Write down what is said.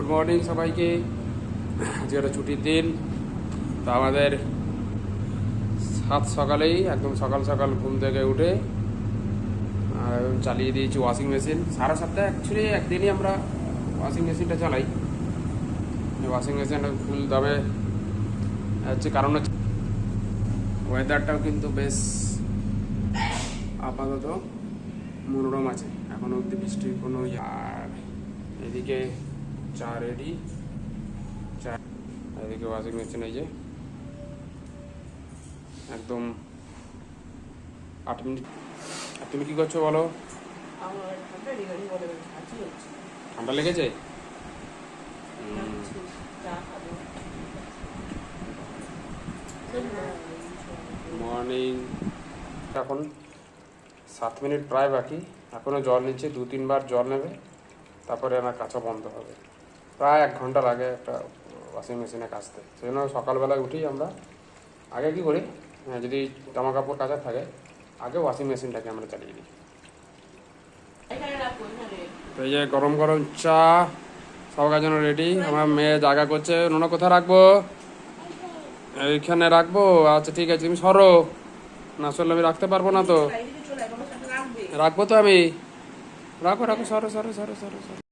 Good morning সবাইকে। আজকে একটা ছুটির দিন, তা আমাদের সাত সকালেই, একদম সকাল সকাল ঘুম থেকে উঠে চালিয়ে দিয়েছি ওয়াশিং মেশিন সারা সপ্তাহে অ্যাকচুয়ালি একদিনই আমরা ওয়াশিং মেশিনটা চালাই। ওয়াশিং মেশিনটা ফুল দামে। হচ্ছে কারণ হচ্ছে ওয়েদারটাও কিন্তু বেশ আপাতত মনোরম আছে। এখনও অব্দি বৃষ্টির কোনো আর এদিকে চা রেডি চার এদিকে ওয়াশিং মেশিন এই যে একদম আট মিনিট তুমি কি করছ বলো ঠান্ডা লেগেছে মর্নিং এখন সাত মিনিট প্রায় বাকি এখনও জল নিচ্ছে দু তিনবার জল নেবে তারপরে আমার কাঁচা বন্ধ হবে প্রায় এক ঘণ্টা লাগে একটা ওয়াশিং মেশিনে কাচতে। সেই জন্য সকালবেলায় উঠি আমরা আগে কি করি যদি জামা কাপড় কাচা থাকে, আগে ওয়াশিং মেশিনটাকে আমরা চালিয়ে দিই। তো এই যে গরম গরম চা সবার জন্য রেডি আমার মেয়ে জায়গা করছে। নোনা, কোথায় রাখব? এইখানে রাখব? আচ্ছা ঠিক আছে, তুমি সরো। না সরলে আমি রাখতে পারব না তো। রাখব তো আমি। রাখো রাখো, সরো সরো সরো সরো সরো।